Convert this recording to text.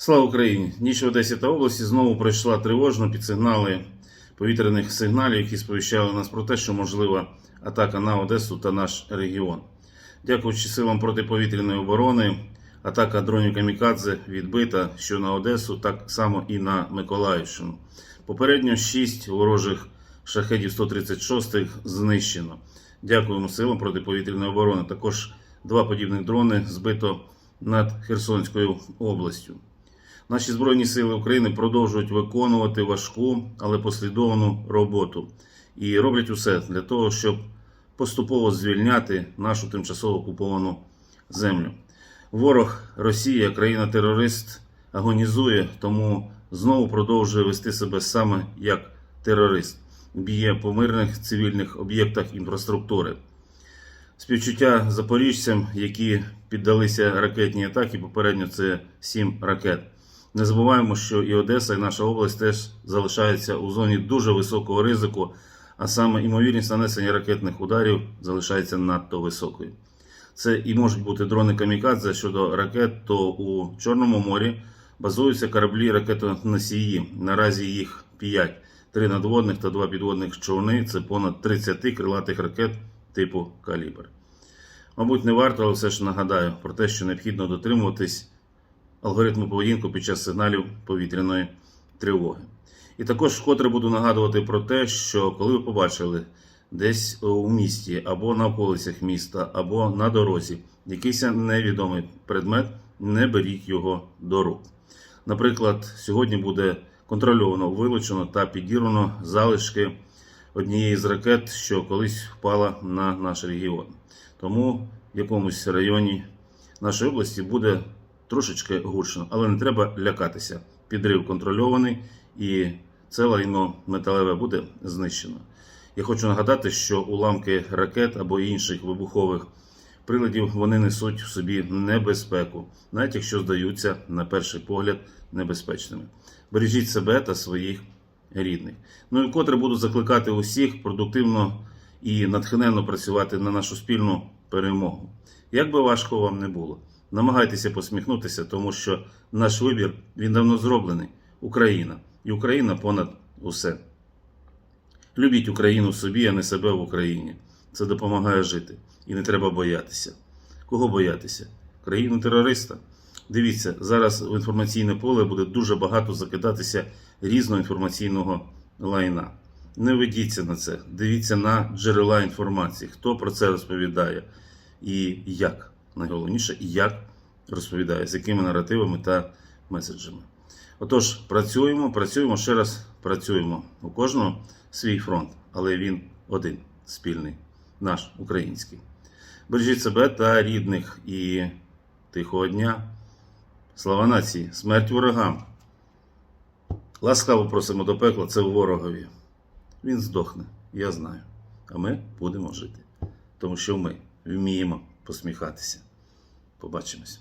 Слава Україні! Ніч в Одесі та області знову пройшла тривожно під сигнали повітряних сигналів, які сповіщали нас про те, що можлива атака на Одесу та наш регіон. Дякуючи силам протиповітряної оборони, атака дронів Камікадзе відбита що на Одесу, так само і на Миколаївщину. Попередньо 6 ворожих шахедів 136 знищено. Дякуємо силам протиповітряної оборони. Також два подібних дрони збито над Херсонською областю. Наші Збройні Сили України продовжують виконувати важку, але послідовну роботу і роблять усе для того, щоб поступово звільняти нашу тимчасово окуповану землю. Ворог Росія, країна-терорист, агонізує, тому знову продовжує вести себе саме як терорист, б'є по мирних цивільних об'єктах інфраструктури. Співчуття запоріжцям, які піддалися ракетній атаці, попередньо це сім ракет. Не забуваємо, що і Одеса, і наша область теж залишаються у зоні дуже високого ризику, а саме ймовірність нанесення ракетних ударів залишається надто високою. Це і можуть бути дрони камікадзе щодо ракет, то у Чорному морі базуються кораблі ракетоносії. Наразі їх 5. Три надводних та два підводних човни. Це понад 30 крилатих ракет типу калібр. Мабуть, не варто, але все ж нагадаю про те, що необхідно дотримуватись алгоритму поведінку під час сигналів повітряної тривоги. І також вкотре буду нагадувати про те, що коли ви побачили десь у місті або на околицях міста, або на дорозі якийсь невідомий предмет, не беріть його до рук. Наприклад, сьогодні буде контрольовано вилучено та підірвано залишки однієї з ракет, що колись впала на наш регіон. Тому в якомусь районі нашої області буде трошечки гучно, але не треба лякатися. Підрив контрольований і це лайно металеве буде знищено. Я хочу нагадати, що уламки ракет або інших вибухових приладів вони несуть в собі небезпеку, навіть якщо здаються на перший погляд небезпечними. Бережіть себе та своїх рідних. Ну і вкотре буду закликати усіх продуктивно і натхненно працювати на нашу спільну перемогу. Як би важко вам не було, намагайтеся посміхнутися, тому що наш вибір він давно зроблений Україна. І Україна понад усе. Любіть Україну собі, а не себе в Україні. Це допомагає жити. І не треба боятися. Кого боятися? Країну терориста. Дивіться, зараз в інформаційне поле буде дуже багато закидатися різного інформаційного лайна. Не ведіться на це. Дивіться на джерела інформації, хто про це розповідає і як. Найголовніше, і як розповідає, з якими наративами та меседжами. Отож, працюємо, працюємо ще раз працюємо. У кожного свій фронт, але він один спільний, наш український. Бережіть себе та рідних і тихого дня. Слава нації, смерть ворогам. Ласкаво просимо до пекла, це ворогові. Він здохне, я знаю. А ми будемо жити. Тому що ми вміємо посміхатися. Побачимось.